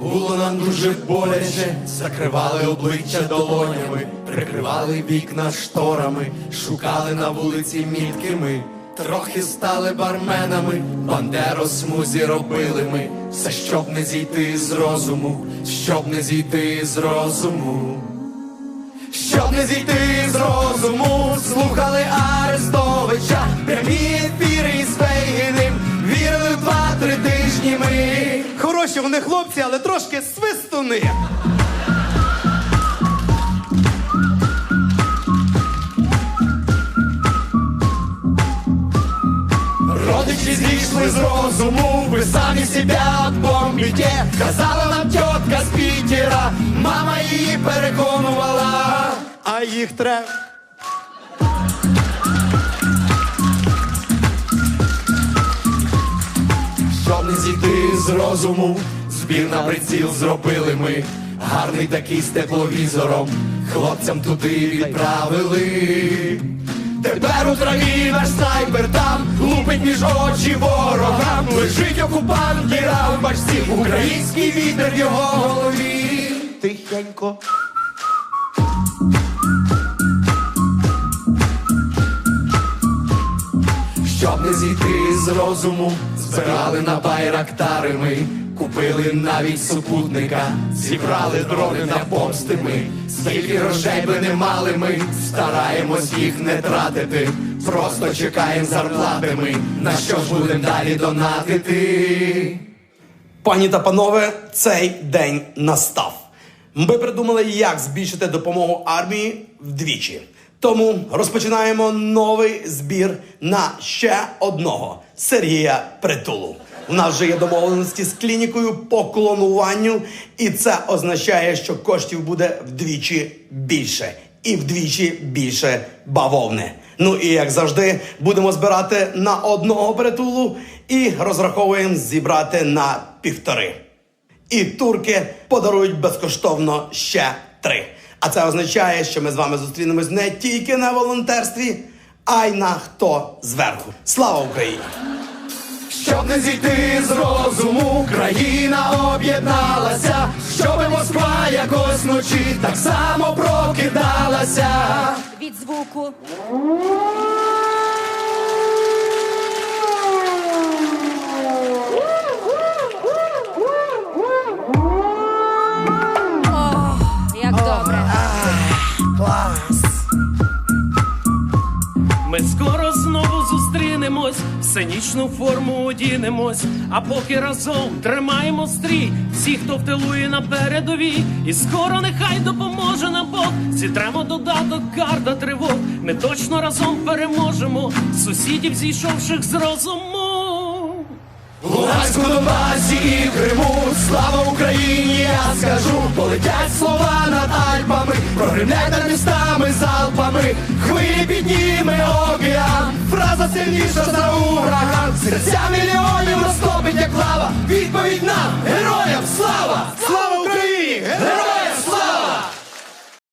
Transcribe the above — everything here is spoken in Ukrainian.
Було нам дуже боляче, закривали обличчя долонями, прикривали вікна шторами, шукали на вулиці мітки ми, трохи стали барменами, бандеро смузі робили ми, все щоб не зійти з розуму, щоб не зійти з розуму. Щоб не зійти з розуму, слухали Арестовича, прямі Хороші вони хлопці, але трошки свистуни. Родичі зійшли з розуму, ви самі себя отбомбите Казала нам тітка з Пітера, мама її переконувала. А їх треба. З розуму, збір на приціл зробили ми. Гарний такий з тепловізором, хлопцям туди відправили. Тепер у траві наш снайпер там лупить між очі ворогам. Лежить окупант, діра в башці, український вітер в його голові. Тихенько. З розуму, збирали на байрактари ми, купили навіть супутника, зібрали дрони на помсти ми, скільки грошей би не мали ми, стараємось їх не тратити, просто чекаємо зарплати ми, на що ж будем далі донатити. Пані та панове, цей день настав. Ми придумали, як збільшити допомогу армії вдвічі. Тому розпочинаємо новий збір на ще одного Сергія Притулу. У нас вже є домовленості з клінікою по клонуванню, і це означає, що коштів буде вдвічі більше і вдвічі більше бавовни. Ну і як завжди, будемо збирати на одного притулу і розраховуємо зібрати на півтори. І турки подарують безкоштовно ще три. А це означає, що ми з вами зустрінемось не тільки на волонтерстві, а й на хто зверху. Слава Україні! Щоб не зійти з розуму, країна об'єдналася, щоби Москва якось вночі так само прокидалася. від звуку. Знову зустрінемось, в сценічну форму одінемось, а поки разом тримаємо стрій, всі, хто в тилу і на передовій, і скоро нехай допоможе нам Бог. Зітремо додаток, карта тривог. Ми точно разом переможемо сусідів, зійшовших з розуму. Луганську, Донбасі і в Криму, слава Україні, я скажу, полетять слова над Альпами, прогремлять над містами залпами, хвилі підніме фраза сильніша за ураган, серця мільйонів розтопить,